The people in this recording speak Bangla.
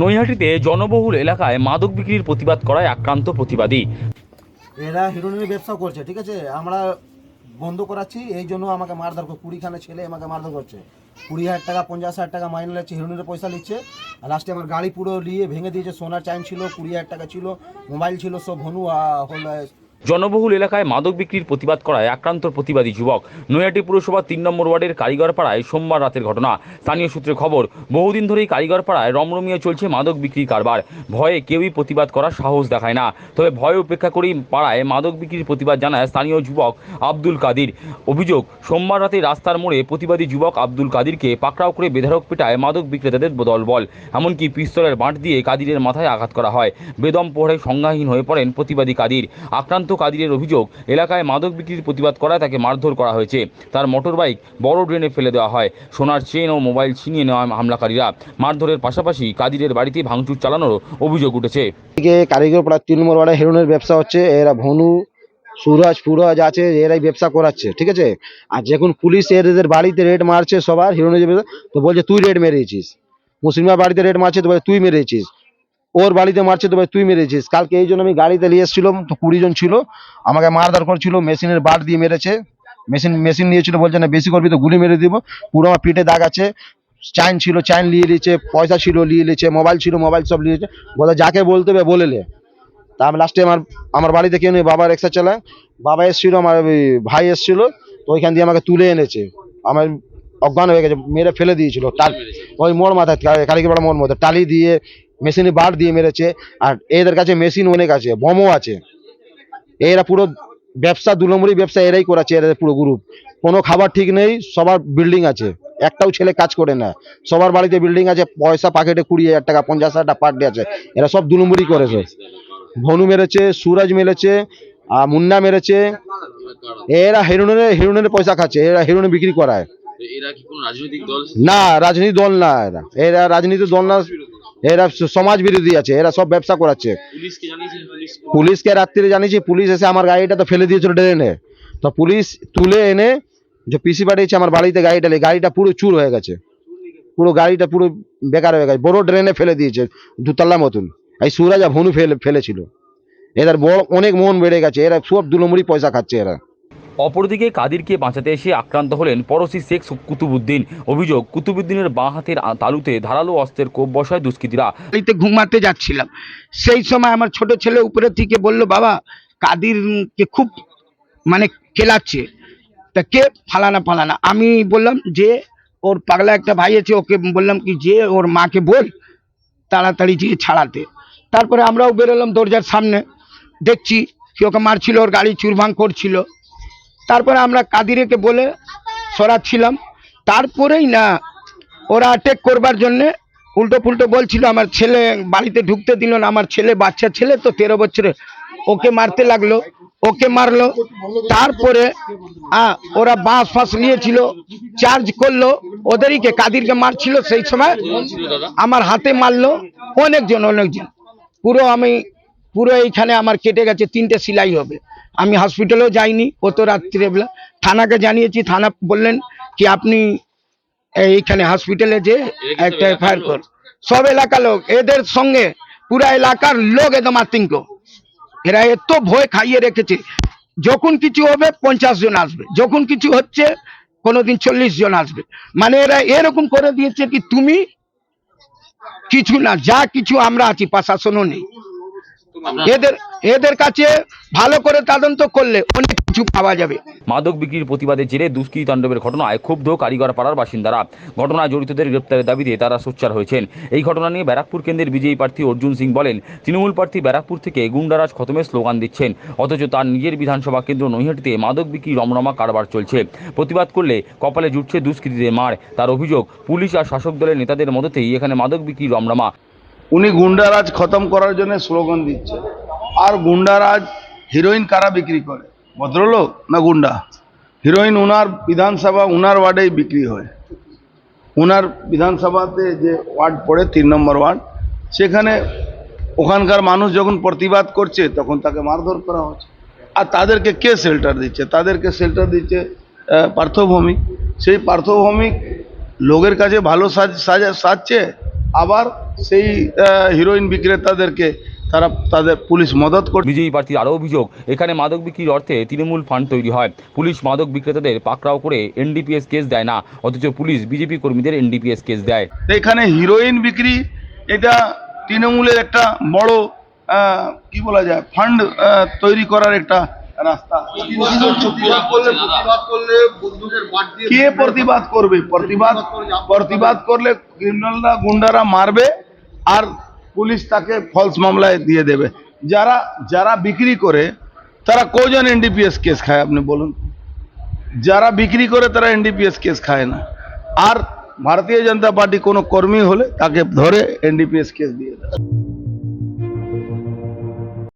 নৈহাটিতে জনবহুল এলাকায় মাদক বিক্রির প্রতিবাদ করায় আক্রান্ত প্রতিবাদী। এরা হিরোইনের ব্যবসা করছে, ঠিক আছে? আমরা বন্ধ করাচ্ছি, এই জন্য আমাকে মারধর করে কুড়িখানে ছেলে আমাকে মারধর করছে। কুড়ি হাজার টাকা, পঞ্চাশ হাজার টাকা মাইনে নিচ্ছে হিরোইনের পয়সা নিচ্ছে। আর লাস্টে আমার গাড়ি পুরো নিয়ে ভেঙে দিয়েছে, সোনার চাইন ছিল কুড়ি হাজার টাকা ছিল মোবাইল ছিল, সব হল জনবহুল এলাকায় মাদক বিক্রির প্রতিবাদ করায় আক্রান্ত প্রতিবাদী যুবক। নৈহাটি পুরসভার তিন নম্বর ওয়ার্ডের কারিগরপাড়ায় সোমবার রাতের ঘটনা। স্থানীয় সূত্রে খবর, বহুদিন ধরেই কারিগরপাড়ায় রমরমিয়ে চলছে মাদক বিক্রির কারবার। ভয়ে কেউই প্রতিবাদ করার সাহস দেখায় না। তবে ভয় উপেক্ষা করেই পাড়ায় মাদক বিক্রির প্রতিবাদ জানায় স্থানীয় যুবক আব্দুল কাদির। অভিযোগ, সোমবার রাতে রাস্তার মোড়ে প্রতিবাদী যুবক আব্দুল কাদিরকে পাকড়াও করে বেধারক পেটায় মাদক বিক্রেতাদের দল বল। এমনকি পিস্তলের বাঁট দিয়ে কাদিরের মাথায় আঘাত করা হয়। বেদম পোহরে সংজ্ঞাহীন হয়ে পড়েন প্রতিবাদী কাদির। আক্রান্ত কাদিরের অভিযোগ, এলাকায় মাদক বিক্রির প্রতিবাদ করায় তাকে মারধর করা হয়েছে। তার মোটরবাইক বড় ড্রেনে ফেলে দেওয়া হয়। সোনার চেন ও মোবাইল ছিনিয়ে নেওয়া হামলাকারীরা মারধরের পাশাপাশি কাদিরের বাড়িতে ভাঙচুর চালানোরও অভিযোগ উঠেছে। কারিগর পাড়া তিন নম্বর ওয়ার্ডে হিরোইনের ব্যবসা হচ্ছে। এরা ভনু, সুরাজ, ফুরাজ আছে, এরাই ব্যবসা করাচ্ছে, ঠিক আছে? আর যখন পুলিশ এদের বাড়িতে রেড মারছে সবার হিরোনের তো বলছে, তুই রেড মেরেছিস। মুসলিমের বাড়িতে রেড মারছে, তো বলে তুই মেরেছিস। ওর বাড়িতে মারছে তো ভাই তুই মেরেছিস। কালকে এই জন্য আমি গাড়িতে নিয়ে এসেছিলাম, তো কুড়ি জন ছিল, আমাকে মারধর করছিল, মেশিনের বাট দিয়ে মেরেছে। মেশিন মেশিন নিয়েছিল, বলছে না, বেশি করবি তো গুলি মেরে দিব। পুরো আমার পিঠে দাগ আছে। চাইন ছিল, চাইন নিয়ে নিয়েছে, পয়সা ছিল, নিয়ে নিয়েছে, মোবাইল ছিল, মোবাইল সব নিয়েছে। বলে যাকে বলতে হবে বলে তা আমি লাস্টে আমার আমার বাড়িতে কেউ নেই, বাবা রিক্সা চালায়। বাবা এসেছিল, আমার ভাই এসেছিল, তো ওইখান দিয়ে আমাকে তুলে এনেছে। আমার অজ্ঞান হয়ে গেছে, মেরে ফেলে দিয়েছিল ওই মোড় মাথায় কালীপাড়া মোড় মধ্যে টালি দিয়ে মেশিনে বার দিয়ে মেরেছে আর এদের কাছে মেশিন অনেক আছে বোমও আছে। এরা পুরো ব্যবসা দু নম্বরই ব্যবসা এরাই করাচ্ছে এরা পুরো গ্রুপ কোনো খাবার ঠিক নেই সবার বিল্ডিং আছে। একটাও ছেলে কাজ করে না। সবার বাড়িতে বিল্ডিং আছে পয়সা পকেটে কুড়ি হাজার টাকা পঞ্চাশ হাজার টাকা পার ডে আছে। এরা সব দু নম্বরই করেছে। ভনু মেরেছে সুরজ মেরেছে আর মুন্না মেরেছে। এরা হিরোনের হিরোনের পয়সা খাচ্ছে এরা হিরোনে বিক্রি করায়। না রাজনীতি দল না এরা। এরা রাজনীতি দল না এরা সমাজ বিরোধী আছে এরা সব ব্যবসা করাচ্ছে। পুলিশকে রাত্রিরে জানিয়েছি পুলিশ এসে আমার গাড়িটা তো ফেলে দিয়েছিল ড্রেনে। তো পুলিশ তুলে এনে যে পিসি পাঠিয়েছে আমার বাড়িতে গাড়িটা গাড়িটা পুরো চুর হয়ে গেছে। পুরো গাড়িটা পুরো বেকার হয়ে গেছে। বড় ড্রেনে ফেলে দিয়েছে দুতলা মতন। এই সুরাজ ভনু ফেলে ফেলেছিল। এদের বড় অনেক মন বেড়ে গেছে এরা সব দু নম্বরই পয়সা খাচ্ছে এরা। অপরদিকে কাদিরকে বাঁচাতে এসে আক্রান্ত হলেন পড়শি শেখ কুতুবুদ্দিন। অভিযোগ, কুতুবুদ্দিনের বাঁ হাতের তালুতে ধারালো অস্ত্রের কোপ বসায় দুষ্কৃতীরা। বাড়িতে ঘুমাতে যাচ্ছিলাম। সেই সময় আমার ছোট ছেলে উপরে থেকে বলল, বাবা, কাদিরকে খুব মানে খেলাচ্ছে তা কে? ফালানা ফালানা। আমি বললাম, যে ওর পাগলা একটা ভাই আছে, ওকে বললাম কি, যে ওর মাকে বল তাড়াতাড়ি যে ছাড়াতে। তারপরে আমরাও বেরোলাম দরজার সামনে। দেখছি কি ওকে মারছিল, ওর গাড়ি চুরভাং করছিল। তারপরে আমরা কাদিরেকে বলে সরাচ্ছিলাম। তারপরেই না, ওরা অ্যাটেক করবার জন্যে উল্টো ফুল্টো বলছিল, আমার ছেলে বাড়িতে ঢুকতে দিল না, আমার ছেলে বাচ্চা ছেলে তো, তেরো বছরে। ওকে মারতে লাগল, ওকে মারলো। তারপরে ওরা বাঁশ ফাঁস নিয়েছিল, চার্জ করল, ওদেরইকে কাদিরকে মারছিল, সেই সময় আমার হাতে মারলো, অনেকজন অনেকজন। পুরো আমি, পুরো এইখানে আমার কেটে গেছে, তিনটে সেলাই হবে। আমি হসপিটালেও যাইনি অত রাত্রিবেলা থানাকে জানিয়েছি থানা বললেন কি আপনি এইখানে হসপিটালে যে একটা এফআইআর কর। সব এলাকার লোক এদের সঙ্গে পুরা এলাকার লোক একদম আতঙ্ক। এরা এত ভয় খাইয়ে রেখেছে। যখন কিছু হবে পঞ্চাশ জন আসবে। যখন কিছু হচ্ছে কোনোদিন চল্লিশ জন আসবে। মানে এরা এরকম করে দিয়েছে কি তুমি কিছু না যা কিছু আমরা আছি প্রশাসনও নেই। এদের এদের কাছে ভালো করে তদন্ত করলে অনেক কিছু পাওয়া যাবে। মাদক বিক্রির প্রতিবাদের জেরে দুষ্কৃতী তাণ্ডবের ঘটনায় ক্ষুব্ধ কারিগর পাড়ার বাসিন্দারা। ঘটনায় জড়িতদের গ্রেপ্তারের দাবিতে তারা সোচ্চার হয়েছেন। এই ঘটনা নিয়ে ব্যারাকপুর কেন্দ্রের বিজয়ী প্রার্থী অর্জুন সিং বলেন তৃণমূল প্রার্থী ব্যারাকপুর থেকে গুন্ডারাজ খতমের স্লোগান দিচ্ছেন। অথচ তার নিজের বিধানসভা কেন্দ্র নৈহাটিতে মাদক বিক্রি রমরমা কারবার চলছে। প্রতিবাদ করলে কপালে জুটছে দুষ্কৃতীদের মার। তার অভিযোগ পুলিশ আর শাসক দলের নেতাদের মদতেই এখানে মাদক বিক্রি রমরমা। উনি গুন্ডারাজ খতম করার জন্য স্লোগান দিচ্ছে আর গুন্ডারাজ হিরোইন কারা বিক্রি করে? ভদ্রলোক না গুন্ডা? হিরোইন উনার বিধানসভা, উনার ওয়ার্ডেই বিক্রি হয়। উনার বিধানসভাতে যে ওয়ার্ড পড়ে, তিন নম্বর ওয়ার্ড, সেখানে ওখানকার মানুষ যখন প্রতিবাদ করছে, তখন তাকে মারধর করা হচ্ছে। আর তাদেরকে কে শেল্টার দিচ্ছে? তাদেরকে শেল্টার দিচ্ছে পার্থভৌমিক। সেই পার্থভৌমিক লোকের কাছে ভালো সাজ সাজা সাজছে, আবার সেই হিরোইন বিক্রেতাদেরকে তারা তাদের পুলিশ মদত করে বিজেপি প্রার্থীর আরও অভিযোগ এখানে মাদক বিক্রির অর্থে তৃণমূল ফান্ড তৈরি হয়। পুলিশ মাদক বিক্রেতাদের পাকড়াও করে এনডিপিএস কেস দেয় না অথচ পুলিশ বিজেপি কর্মীদের এনডিপিএস কেস দেয়। এখানে হিরোইন বিক্রি এটা তৃণমূলের একটা বড় কি বলা যায় ফান্ড তৈরি করার একটা রাস্তা। কে প্রতিবাদ করবে? প্রতিবাদ প্রতিবাদ করলে ক্রিমিনালরা গুন্ডারা মারবে আর পুলিশ তাকে ফলস মামলায় দিয়ে দেবে। যারা যারা বিক্রি করে, তারা কজন এনডিপিএস কেস খায় আপনি বলুন? যারা বিক্রি করে, তারা এনডিপিএস কেস খায় না। আর ভারতীয় জনতা পার্টি কোনো কর্মী হলে তাকে ধরে এনডিপিএস কেস দিয়ে দেয়।